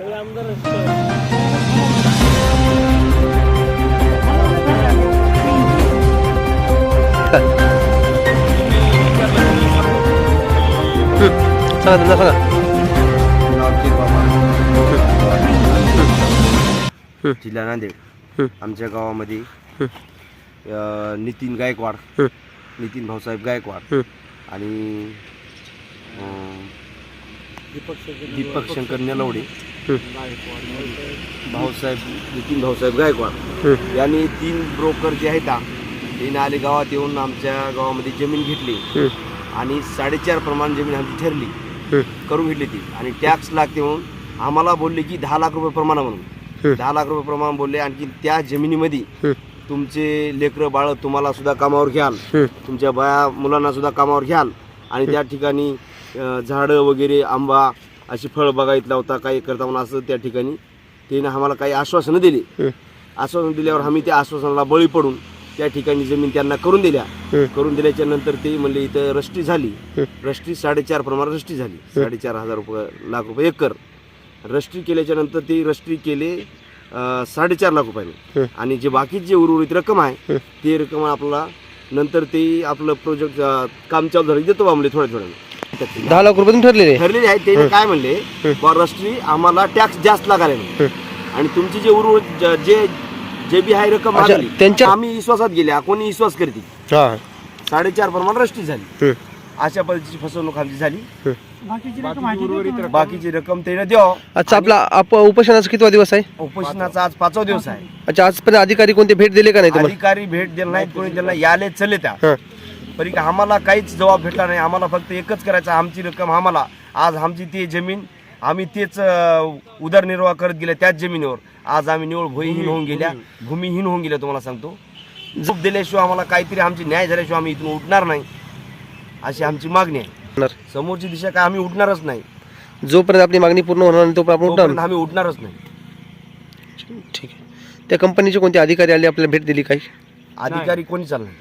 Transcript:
काही आमदार सांगा तुमचं सांगा जिल्हा नांदेड. आमच्या गावामध्ये नितीन गायकवाड. नितीन भाऊसाहेब गायकवाड. आणि दीपक दीपक शंकर नेलवडे. भाऊसाहेब नितीन भाऊसाहेब गायकवाड. यांनी तीन ब्रोकर जे आहेत ते आले गावात येऊन आमच्या गावामध्ये जमीन घेतली. आणि साडेचार प्रमाण जमीन आमची ठरली. करून घेतली ती आणि टॅक्स लागते म्हणून आम्हाला बोलले की दहा लाख रुपये प्रमाण म्हणून. दहा लाख रुपये प्रमाण बोलले आणखी त्या जमिनीमध्ये. तुमचे लेकरं बाळ तुम्हाला सुद्धा कामावर घ्याल. तुमच्या बाया मुलांना सुद्धा कामावर घ्याल आणि त्या ठिकाणी झाडं वगैरे आंबा अशी फळ बागायतला होता काही करता म्हणून असं त्या ठिकाणी त्याने आम्हाला काही आश्वासनं दिली. आश्वासन दिल्यावर आम्ही त्या आश्वासनाला बळी पडून त्या ठिकाणी जमीन त्यांना करून दिल्या. करून दिल्याच्या नंतर ते म्हणले इथं रष्टी झाली. रष्टी साडेचार प्रमाणात रष्टी झाली साडेचार हजार रुपये लाख रुपये एकर रष्टी केल्याच्यानंतर ते रष्टी केले साडेचार लाख रुपयाने. आणि जे बाकीची जे उर्वरित रक्कम आहे. ते रक्कम आपल्याला नंतर ते आपलं प्रोजेक्ट काम चालू झालं देतो बा म्हणले थोड्या दहा लाख रुपये ठरलेले? ठरलेले आहे ते काय म्हणले? रष्टी आम्हाला टॅक्स जास्त लागायला नाही. आणि तुमची जे उर्वरित ज- जे बी आहे रक्कम त्यांच्या- आम्ही विश्वासात गेल्या कोणी विश्वास करते हां. साडेचार प्रमाण रष्टी झाली. हं. अशा पद्धतीची फसवणूक आमची झाली. बाकीची रक्कम त्याने द्यावं अच्छा आपला आप उपोषणाचा कितवा दिवस आहे? उपोषणाचा आज पाचवा दिवस आहे. अच्छा आजपर्यंत अधिकारी कोणते भेट दिले का नाही तुम्हाला? अधिकारी भेट दिला नाहीत कोणी दिला नाही. याले चले त्या. का आम्हाला काहीच जबाब भेटला नाही. आम्हाला फक्त एकच करायचं आमची रक्कम आम्हाला. आज आमची ती जमीन आम्ही तेच उदरनिर्वाह करत गेल्या त्याच जमिनीवर. आज आम्ही निवड भूमिहीन होऊन गेल्या. भूमिहीन होऊन गेल्या तुम्हाला सांगतो. झोप दिल्याशिवाय आम्हाला काहीतरी आमची न्याय झाल्याशिवाय आम्ही इथून उठणार नाही अशी आमची मागणी आहे. समोरची दिशा काय? आम्ही उठणारच नाही. जोपर्यंत आपली मागणी पूर्ण होणार नाही तोपर्यंत आपण आम्ही उठणारच नाही. नाही. ठीक आहे. त्या कंपनीचे कोणते अधिकारी आले आपल्याला भेट दिली काही? अधिकारी कोणी चालणार